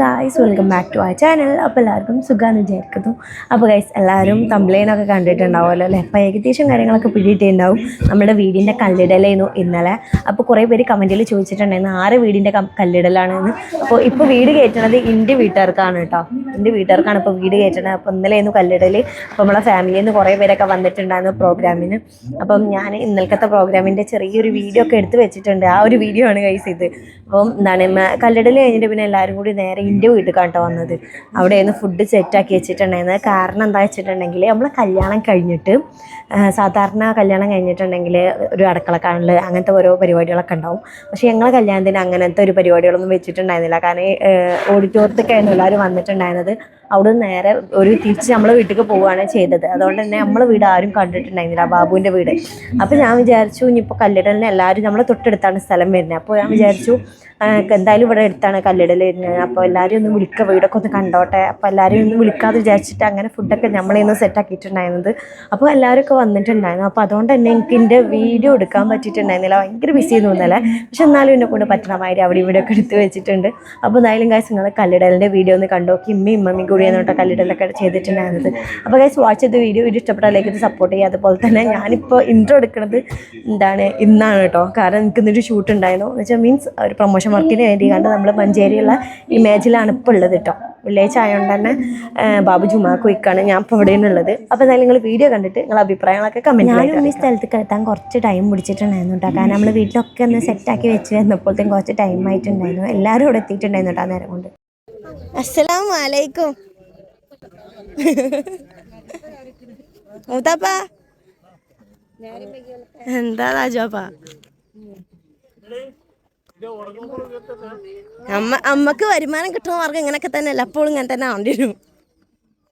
Guys welcome back to a channel അപ്പോൾ എല്ലാവർക്കും സുഖമെന്ന് വിചാരിക്കുന്നു. അപ്പോൾ ഗൈസ് എല്ലാവരും തമ്പ്ലൈനൊക്കെ കണ്ടിട്ടുണ്ടാവുമല്ലോ അല്ലേ? അപ്പോൾ ഏകദേശം കാര്യങ്ങളൊക്കെ പിടിയിട്ടുണ്ടാവും. നമ്മുടെ വീടിന്റെ കല്ലിടലായിരുന്നു ഇന്നലെ. അപ്പോൾ കുറേ പേര് കമന്റിൽ ചോദിച്ചിട്ടുണ്ടായിരുന്നു ആറ് വീടിന്റെ കല്ലിടലാണെന്ന്? അപ്പോൾ ഇപ്പോൾ വീട് കയറ്റണത് എന്റെ വീട്ടുകാർക്കാണ് കേട്ടോ. എന്റെ വീട്ടുകാർക്കാണ് ഇപ്പോൾ വീട് കയറ്റണത്. അപ്പോൾ ഇന്നലെയായിരുന്നു കല്ലിടൽ അപ്പോൾ നമ്മളെ ഫാമിലിയിൽ നിന്ന് കുറേ പേരൊക്കെ വന്നിട്ടുണ്ടായിരുന്നു പ്രോഗ്രാമിന് അപ്പം ഞാൻ ഇന്നലത്തെ പ്രോഗ്രാമിന്റെ ചെറിയൊരു വീഡിയോ ഒക്കെ എടുത്ത് വെച്ചിട്ടുണ്ട്. ആ ഒരു വീഡിയോ ആണ് ഗൈസ് ഇത്. അപ്പം എന്താണ് കല്ലിടൽ കഴിഞ്ഞിട്ട് പിന്നെ എല്ലാവരും കൂടി നേരെ എന്റെ വീട്ടിൽ കണ്ടോ വന്നത്. അവിടെയായിരുന്നു ഫുഡ് സെറ്റാക്കി വെച്ചിട്ടുണ്ടായിരുന്നത്. കാരണം എന്താ വെച്ചിട്ടുണ്ടെങ്കിൽ നമ്മൾ കല്യാണം കഴിഞ്ഞിട്ട് സാധാരണ കല്യാണം കഴിഞ്ഞിട്ടുണ്ടെങ്കിൽ ഒരു അടുക്കള കാണൽ അങ്ങനത്തെ ഓരോ പരിപാടികളൊക്കെ ഉണ്ടാവും. പക്ഷേ ഞങ്ങളെ കല്യാണത്തിന് അങ്ങനത്തെ ഒരു പരിപാടികളൊന്നും വെച്ചിട്ടുണ്ടായിരുന്നില്ല. കാരണം ഓഡിറ്റോറിയത്തൊക്കെയായിരുന്നു എല്ലാവരും വന്നിട്ടുണ്ടായിരുന്നത്. അവിടെ നേരെ ഒരു തിരിച്ച് നമ്മളെ വീട്ടിലേക്ക് പോവുകയാണ് ചെയ്തത്. അതുകൊണ്ട് തന്നെ നമ്മളെ വീട് ആരും കണ്ടിട്ടുണ്ടായിരുന്നില്ല ബാബുവിന്റെ വീട്. അപ്പോൾ ഞാൻ വിചാരിച്ചു ഇനിയിപ്പോൾ കല്ലിടലിന് എല്ലാവരും നമ്മളെ തൊട്ടടുത്താണ് സ്ഥലം വരുന്നത്. അപ്പോൾ ഞാൻ വിചാരിച്ചു എന്തായാലും ഇവിടെ അടുത്താണ് കല്ലിടൽ വരുന്നത്. അപ്പോൾ എല്ലാവരും ഒന്ന് വിളിക്കുക വീടൊക്കെ ഒന്ന് കണ്ടോട്ടെ. അപ്പോൾ എല്ലാവരും ഒന്ന് വിളിക്കാതെ വിചാരിച്ചിട്ട് അങ്ങനെ ഫുഡൊക്കെ നമ്മളെന്ന് സെറ്റാക്കിയിട്ടുണ്ടായിരുന്നത് അപ്പോൾ എല്ലാവരും ഒക്കെ വന്നിട്ടുണ്ടായിരുന്നു. അപ്പോൾ അതുകൊണ്ട് തന്നെ എനിക്ക് എന്റെ വീഡിയോ എടുക്കാൻ പറ്റിയിട്ടുണ്ടായിരുന്നില്ല. ഭയങ്കര ബിസി തോന്നല്ലേ പക്ഷെ എന്നാലും എന്നെ കൊണ്ട് പറ്റണമാതിരി അവിടെ ഇവിടെ ഒക്കെ എടുത്ത് വെച്ചിട്ടുണ്ട്. അപ്പോൾ എന്തായാലും കാശ് നിങ്ങൾ കല്ലിടലിന്റെ വീഡിയോ ഒന്ന് കണ്ടോക്കി. ഇമ്മയും ഇമ്മയും കൂടിയാണ് കേട്ടോ കല്ലിടലൊക്കെ ചെയ്തിട്ടുണ്ടായിരുന്നത്. അപ്പോൾ ഗൈസ് വാച്ച് ചെയ്ത വീഡിയോ വീഡിയോ ഇഷ്ടപ്പെട്ടാലേക്ക് ഇത് സപ്പോർട്ട് ചെയ്യുക. അതുപോലെ തന്നെ ഞാനിപ്പോൾ ഇൻട്രോ എടുക്കുന്നത് എന്താണ് ഇന്നാണ് കേട്ടോ. കാരണം എനിക്ക് ഇന്നൊരു ഷൂട്ട് ഉണ്ടായിരുന്നു. എന്ന് വെച്ചാൽ മീൻസ് ഒരു പ്രൊമോഷൻ വർക്കിന് വേണ്ടി കണ്ട് നമ്മൾ മഞ്ചേരിയുള്ള ഇമേജിലാണ് ഇപ്പോൾ ഉള്ളത് കേട്ടോ. വില്ലേജ് ആയതുകൊണ്ട് തന്നെ ബാബു ജുമാ കുയിക്കാണ് ഞാൻ ഇപ്പോൾ ഇവിടെയാണ് ഉള്ളത് അപ്പോൾ എന്തായാലും നിങ്ങൾ വീഡിയോ കണ്ടിട്ട് നിങ്ങൾ അഭിപ്രായങ്ങളൊക്കെ കമന്റ് ഞാനും ഈ സ്ഥലത്തേക്ക് എത്താൻ കുറച്ച് ടൈം പിടിച്ചിട്ടുണ്ടായിരുന്നു കേട്ടോ. കാരണം നമ്മൾ വീട്ടിലൊക്കെ ഒന്ന് സെറ്റാക്കി വെച്ച് വന്നപ്പോഴത്തേക്കും കുറച്ച് ടൈം ആയിട്ടുണ്ടായിരുന്നു. എല്ലാവരും ഇവിടെ എത്തിയിട്ടുണ്ടായിരുന്നു കേട്ടോ നേരം കൊണ്ട്. അസ്സലാം വലൈക്കും എന്താ രാജാപ്പാ അമ്മ അമ്മയ്ക്ക് വരുമാനം കിട്ടുന്ന മാർഗം തന്നെ അല്ല അപ്പോഴും ഇങ്ങനെ തന്നെ വരും ഞമ്മക്കൊരു ചായ വരെ ഇതുവരെ കിട്ടിയിട്ടില്ല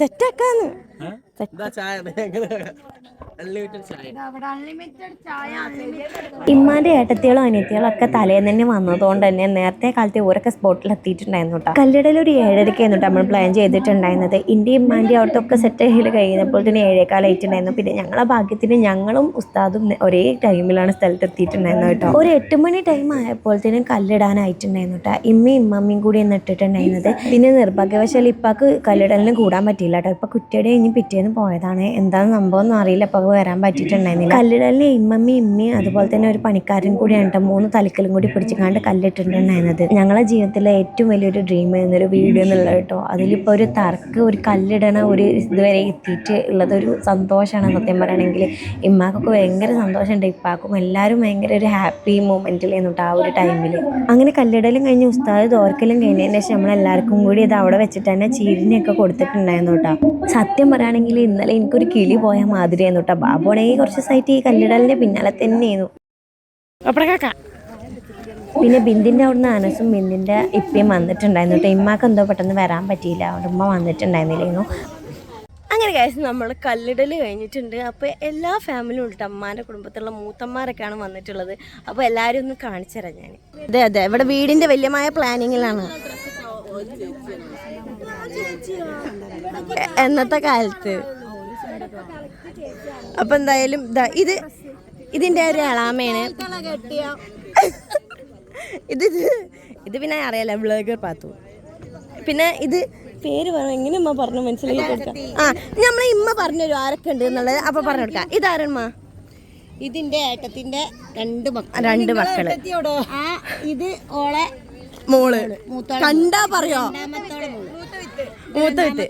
സെറ്റാക്കാന്ന്. ഇമ്മാന്റെ ഏട്ടത്തികളും അനിയത്തികളും ഒക്കെ തലേന്ന് തന്നെ വന്നതുകൊണ്ട് തന്നെ നേരത്തെ കാലത്തെ ഓരൊക്കെ സ്പോട്ടിൽ എത്തിയിട്ടുണ്ടായിരുന്നു കേട്ടോ കല്ലിടയിൽ ഒരു ഏഴരക്കായിരുന്നു ആയിരുന്നു നമ്മൾ പ്ലാൻ ചെയ്തിട്ടുണ്ടായിരുന്നത്. ഇന്ത്യ ഇമ്മാന്റെ അവിടുത്തെ ഒക്കെ സെറ്റ് ചെയ്ത് കഴിയുന്നപ്പോൾ തന്നെ ഏഴേക്കാലായിട്ടുണ്ടായിരുന്നു പിന്നെ ഞങ്ങളെ ഭാഗ്യത്തിന് ഞങ്ങളും ഉസ്താദും ഒരേ ടൈമിലാണ് സ്ഥലത്ത് എത്തിയിട്ടുണ്ടായിരുന്നത് കേട്ടോ ഒരു എട്ട് മണി ടൈം ആയപ്പോൾ തന്നെ കല്ലിടാനായിട്ടുണ്ടായിരുന്നു കേട്ടോ ഇമ്മയും ഇമ്മമ്മയും കൂടി ഇന്ന് ഇട്ടിട്ടുണ്ടായിരുന്നത്. പിന്നെ നിർഭാഗ്യവശാൽ ഇപ്പാക്ക് കല്ലിടലിന് കൂടാൻ പറ്റിയില്ല കേട്ടോ ഇപ്പൊ കുറ്റിയുടെ കഴിഞ്ഞ് പിറ്റേന്ന് പോയതാണ്. എന്താണ് സംഭവം എന്ന് അറിയില്ല. ഇപ്പൊ വരാൻ പറ്റിയിട്ടുണ്ടായിരുന്നില്ല. കല്ലിടലിന് ഇമ്മമ്മി ഇമ്മി അതുപോലെ തന്നെ ഒരു പണിക്കാരൻ കൂടിയാണ് കേട്ടോ മൂന്ന് തലക്കലും കൂടി പിടിച്ചുകൊണ്ട് കല്ലിട്ടിട്ടുണ്ടായിരുന്നത്. ഞങ്ങളെ ജീവിതത്തിലെ ഏറ്റവും വലിയൊരു ഡ്രീം എന്നൊരു വീഡിയോ എന്നുള്ളത് കേട്ടോ അതിലിപ്പോ ഒരു തർക്ക് ഒരു കല്ലിടണ ഒരു ഇതുവരെ എത്തിയിട്ട് ഉള്ളതൊരു സന്തോഷമാണ് സത്യം പറയുകയാണെങ്കിൽ ഇമ്മാക്കൊക്കെ ഭയങ്കര സന്തോഷമുണ്ട് ഇപ്പാക്കും എല്ലാവരും ഭയങ്കര ഒരു ഹാപ്പി മൊമെന്റിലായിരുന്നു കേട്ടോ ആ ഒരു ടൈമിൽ അങ്ങനെ കല്ലിടലും കഴിഞ്ഞ് ഉസ്താദ് തോർക്കലും കഴിഞ്ഞതിന് ശേഷം നമ്മളെല്ലാവർക്കും കൂടി ഇത് അവിടെ വെച്ചിട്ട് തന്നെ ചീരിനെയൊക്കെ കൊടുത്തിട്ടുണ്ടായിരുന്നു കേട്ടോ. സത്യം പറയുകയാണെങ്കിൽ ഇന്നലെ എനിക്കൊരു കിളി പോയ മാതിരിയായിരുന്നു കേട്ടോ. ബാബുവാണെങ്കിൽ കുറച്ച് സൈറ്റ് ഈ കല്ലിടലിന്റെ പിന്നാലെ തന്നെയായിരുന്നു. പിന്നെ ബിന്ദിന്റെ അവിടുന്ന് അനസും ബിന്ദിന്റെ ഇപ്പയും വന്നിട്ടുണ്ടായിരുന്നു കേട്ടോ. ഇമ്മാക്ക് എന്തോ പെട്ടെന്ന് വരാൻ പറ്റിയില്ല. അവിടെ ഉമ്മ വന്നിട്ടുണ്ടായിരുന്നില്ലായിരുന്നു. അങ്ങനെ കാര്യം നമ്മൾ കല്ലിടൽ കഴിഞ്ഞിട്ടുണ്ട്. അപ്പോൾ എല്ലാ ഫാമിലിയും ഉണ്ട് അമ്മാന്റെ കുടുംബത്തിലുള്ള മൂത്തന്മാരൊക്കെയാണ് വന്നിട്ടുള്ളത്. അപ്പോൾ എല്ലാവരും ഒന്ന് കാണിച്ചു തരാം ഞാൻ അതെ അതെ ഇവിടെ വീടിന്റെ വലിയമായ പ്ലാനിങ്ങിലാണ് എന്നത്തെ കാലത്ത്. അപ്പൊ എന്തായാലും ഇത് ഇതിന്റെ ഒരു അളാമയാണ് ഇത് ഇത് പിന്നെ അറിയാലോ ബ്ലോഗർ പാത്തു. പിന്നെ ഇത് പേര് പറഞ്ഞു എങ്ങനെ ഉമ്മ പറഞ്ഞു മനസ്സിലാക്കി കൊടുക്കാം? ആ നമ്മളെ ഇമ്മ പറഞ്ഞു തരും ആരൊക്കെ ഉണ്ട് എന്നുള്ളത്. അപ്പൊ പറഞ്ഞു കൊടുക്കാം ഇതാരമ്മ? ഇതിന്റെ ഏട്ടത്തിന്റെ രണ്ട് മക്കൾ രണ്ട് മക്കൾ. ഇത് ഓളെ മോൾ. കണ്ടാ പറയോ? മൂത്ത വിത്ത്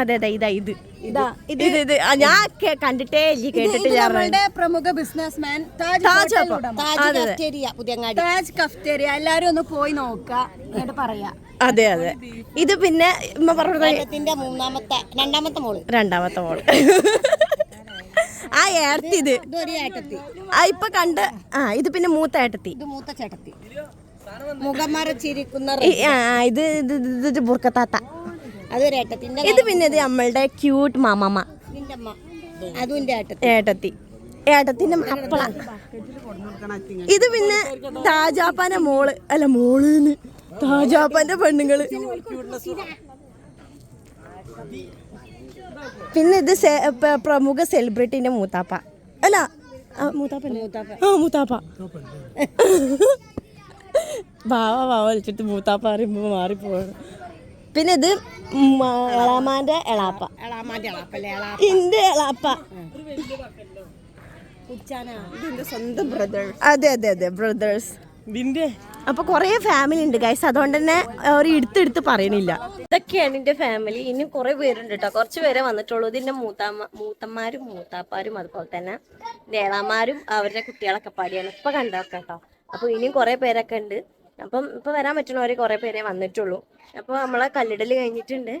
അതെ അതെ ഇതാ ഇത്. ഇതാ ഇത് ഞാൻ കണ്ടിട്ടേ ഇല്ല കേട്ടിട്ടില്ല പ്രമുഖ businessman Taj Taj Taj cafeteria Puthiyangadi. Taj cafeteria എല്ലാരും ഒന്ന് പോയി നോക്ക എന്നിട്ട് പറയാ. അതെ അതെ. ഇത് പിന്നെ പറഞ്ഞ മൂന്നാമത്തെ രണ്ടാമത്തെ മോൾ. രണ്ടാമത്തെ മോൾ. ആ ഏടത്തി ഇത് ഇപ്പൊ കണ്ട് ആ ഇത് പിന്നെ മൂത്ത ഏട്ടത്തി. മൂത്ത ചേട്ടത്തി. ആ ഇത് ഇത് ഇത് ബുർക്കത്താത്ത അതൊരു ഏട്ടത്തിന്റെ ഇത് പിന്നെ ഇത് നമ്മളുടെ ക്യൂട്ട് മാമമ്മ. അതും ഏട്ടത്തി. ഏട്ടത്തി. ഏട്ടത്തിന്റെ മപ്പള. ഇത് പിന്നെ താജാപ്പാന്റെ മോൾ. അല്ല മോൾ താജാപ്പാന്റെ പെണ്ണുങ്ങൾ. പിന്നെ ഇത് പ്രമുഖ സെലിബ്രിറ്റിന്റെ മൂത്താപ്പ. അല്ല മൂത്താപ്പ ആ മൂത്താപ്പ. ബാവ ബാവ വലിച്ചിട്ട് മൂത്താപ്പ പറയുമ്പോ മാറിപ്പോവാണ്. പിന്നെ ഇത് എളാമാന്റെ എളാപ്പ. എളാമാന്റെ ഇന്റെ എളാപ്പ. ഇതിന്റെ സ്വന്തം ബ്രദേഴ്സ്. അതെ അതെ അതെ ബ്രദേഴ്സ്. അപ്പൊ കുറെ ഫാമിലി ഉണ്ട് ഗൈസ് അതുകൊണ്ട് തന്നെ അവർ എടുത്തെടുത്ത് പറയണില്ല. ഇതൊക്കെയാണ് എന്റെ ഫാമിലി ഇനി കുറെ പേരുണ്ട് കേട്ടോ കുറച്ച് പേരെ വന്നിട്ടുള്ളൂ. ഇതിന്റെ മൂത്താമ്മ മൂത്തന്മാരും മൂത്താപ്പാരും അതുപോലെ തന്നെ ഏളാമാരും അവരുടെ കുട്ടികളൊക്കെ പാടിയാണ്. ഇപ്പൊ കണ്ടൊക്കെ കേട്ടോ അപ്പൊ ഇനിയും കുറെ പേരൊക്കെ ഉണ്ട്. അപ്പം ഇപ്പൊ വരാൻ പറ്റുന്നവര് കുറെ പേരെ വന്നിട്ടുള്ളൂ. അപ്പൊ നമ്മളെ കല്ലിടൽ കഴിഞ്ഞിട്ടുണ്ട്.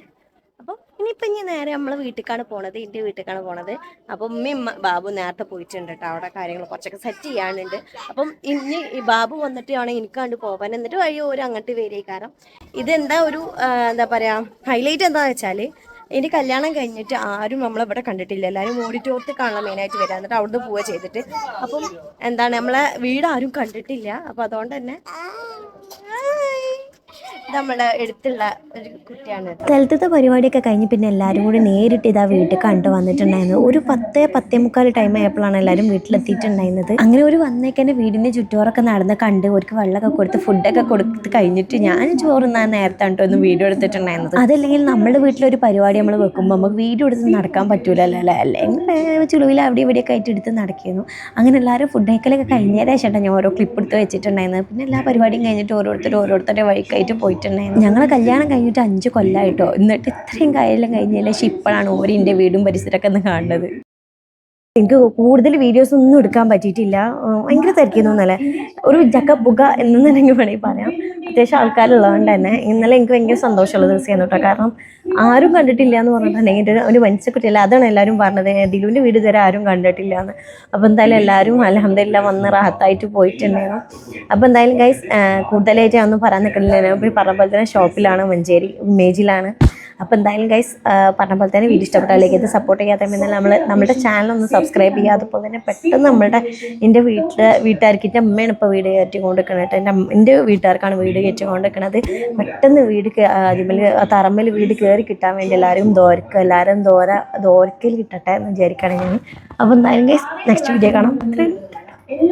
അപ്പം ഇനിയിപ്പം ഇനി നേരെ നമ്മളെ വീട്ടിലേക്കാണ് പോണത് എന്റെ വീട്ടിലേക്കാണ് പോണത്. അപ്പം ഉമ്മയും ഉമ്മ- ബാബു നേരത്തെ പോയിട്ടുണ്ട് കേട്ടോ അവിടെ കാര്യങ്ങൾ കുറച്ചൊക്കെ സെറ്റ് ചെയ്യാനുണ്ട്. അപ്പം ഇനി ഈ ബാബു വന്നിട്ട് വേണം എനിക്ക് കണ്ട് പോകാൻ എന്നിട്ട് വഴി ഒരു അങ്ങോട്ട് വരിക കാരണം ഇതെന്താ ഒരു എന്താ പറയാ ഹൈലൈറ്റ് എന്താണെന്ന് വെച്ചാൽ എന്റെ കല്യാണം കഴിഞ്ഞിട്ട് ആരും നമ്മളെ നമ്മളിവിടെ കണ്ടിട്ടില്ല. എല്ലാവരും ഓഡിറ്റോറിയത്തിൽ കാണാൻ മെയിനായിട്ട് വരിക എന്നിട്ട് അവിടുന്ന് പോവുക ചെയ്തിട്ട്. അപ്പം എന്താണ് നമ്മളെ വീട് ആരും കണ്ടിട്ടില്ല. അപ്പം അതുകൊണ്ട് തന്നെ നമ്മുടെ അടുത്തുള്ള ഒരു കുട്ടിയാണ് സ്ഥലത്തത്തെ പരിപാടിയൊക്കെ കഴിഞ്ഞ് പിന്നെ എല്ലാവരും കൂടി നേരിട്ട് ഇതാ വീട്ടിൽ കണ്ടു വന്നിട്ടുണ്ടായിരുന്നു. ഒരു പത്ത് പത്തേ മുക്കാൽ ടൈം ആയപ്പോഴാണ് എല്ലാവരും വീട്ടിലെത്തിയിട്ടുണ്ടായിരുന്നത്. അങ്ങനെ ഒരു വന്നേക്കന്നെ വീടിന്റെ ചുറ്റോറൊക്കെ നടന്ന് കണ്ട് അവർക്ക് വെള്ളമൊക്കെ കൊടുത്ത് ഫുഡൊക്കെ കൊടുത്ത് കഴിഞ്ഞിട്ട് ഞാൻ ചോറുന്നാൻ നേരത്തെ കേട്ടോ ഒന്ന് വീഡിയോ എടുത്തിട്ടുണ്ടായിരുന്നത്. അതല്ലെങ്കിൽ നമ്മുടെ വീട്ടിലൊരു പരിപാടി നമ്മൾ വെക്കുമ്പോൾ നമുക്ക് വീഡിയോ എടുത്ത് നടക്കാൻ പറ്റൂലല്ലോ അല്ലേ? അല്ലെങ്കിൽ ചുളുവിൽ അവിടെ ഇവിടെയൊക്കെ ആയിട്ട് എടുത്ത് നടക്കുന്നു അങ്ങനെ എല്ലാവരും ഫുഡ് കഴിക്കലൊക്കെ കഴിഞ്ഞേരം ശേഷം ഞാൻ ഓരോ ക്ലിപ്പ് എടുത്ത് വെച്ചിട്ടുണ്ടായിരുന്നത്. പിന്നെ എല്ലാ പരിപാടിയും കഴിഞ്ഞിട്ട് ഓരോരുത്തർ ഓരോരുത്തരുടെ വഴിക്കായിട്ട് പോയിട്ടുണ്ടായിരുന്നു ഞങ്ങളെ കല്യാണം കഴിഞ്ഞിട്ട് അഞ്ച് കൊല്ലമായിട്ടോ എന്നിട്ട് ഇത്രയും കാര്യം കഴിഞ്ഞതിന് പക്ഷേ ഇപ്പോഴാണ് ഓരിന്റെ വീടും പരിസരമൊക്കെ ഒന്ന് കാണുന്നത്. എനിക്ക് കൂടുതൽ വീഡിയോസ് ഒന്നും എടുക്കാൻ പറ്റിയിട്ടില്ല. ഭയങ്കര തിരക്കിയിരുന്നു ഇന്നലെ. ഒരു ജക്ക പുക എന്ന് വേണമെങ്കിൽ വേണമെങ്കിൽ പറയാം. അത്യാവശ്യം ആൾക്കാരുള്ളതുകൊണ്ട് തന്നെ. ഇന്നലെ എനിക്ക് ഭയങ്കര സന്തോഷമുള്ള ദിവസമായിരുന്നു കേട്ടോ. കാരണം ആരും കണ്ടിട്ടില്ല എന്ന് പറഞ്ഞിട്ടുണ്ടെങ്കിൽ ഒരു മനുഷ്യക്കുട്ടിയല്ല അതാണ് എല്ലാവരും പറഞ്ഞത്. ദിലുവിന്റെ വീട് ഇതുവരെ ആരും കണ്ടിട്ടില്ല എന്ന്. അപ്പോൾ എന്തായാലും എല്ലാവരും അലഹമില്ല വന്ന് റാഹത്തായിട്ട് പോയിട്ടുണ്ടായിരുന്നു. അപ്പോൾ എന്തായാലും ഗൈസ് കൂടുതലായിട്ട് ഞാൻ ഒന്നും പറയാൻ നിൽക്കുന്നില്ല. ഞാൻ പറഞ്ഞ പോലെ തന്നെ ഷോപ്പിലാണ് മഞ്ചേരി ഇമേജിലാണ് അപ്പോൾ എന്തായാലും ഗൈസ് പറഞ്ഞ പോലെ തന്നെ വീഡിയോ ഇഷ്ടപ്പെട്ടാലേക്ക് ഇത് സപ്പോർട്ട് ചെയ്യാത്ത എന്നാൽ നമ്മൾ നമ്മുടെ ചാനൽ ഒന്ന് സബ്സ്ക്രൈബ് ചെയ്യുക. അതുപോലെ തന്നെ പെട്ടെന്ന് നമ്മുടെ എന്റെ വീട്ടിൽ വീട്ടുകാർക്ക് എന്റെ അമ്മയാണ് ഇപ്പോൾ വീട് കയറ്റി കൊണ്ടിരിക്കുന്നത് എന്റെ എന്റെ വീട്ടുകാർക്കാണ് വീട് കയറ്റി കൊണ്ടിരിക്കുന്നത് പെട്ടെന്ന് വീട് അതിമേൽ തറമ്മൽ വീട് കയറി കിട്ടാൻ വേണ്ടി എല്ലാവരും ദോരക്കുക എല്ലാവരും ദോര ദോരക്കൽ കിട്ടട്ടെ എന്ന് വിചാരിക്കുകയാണ് ഞാൻ അപ്പോൾ എന്തായാലും ഗൈസ് നെക്സ്റ്റ് വീഡിയോ കാണാം.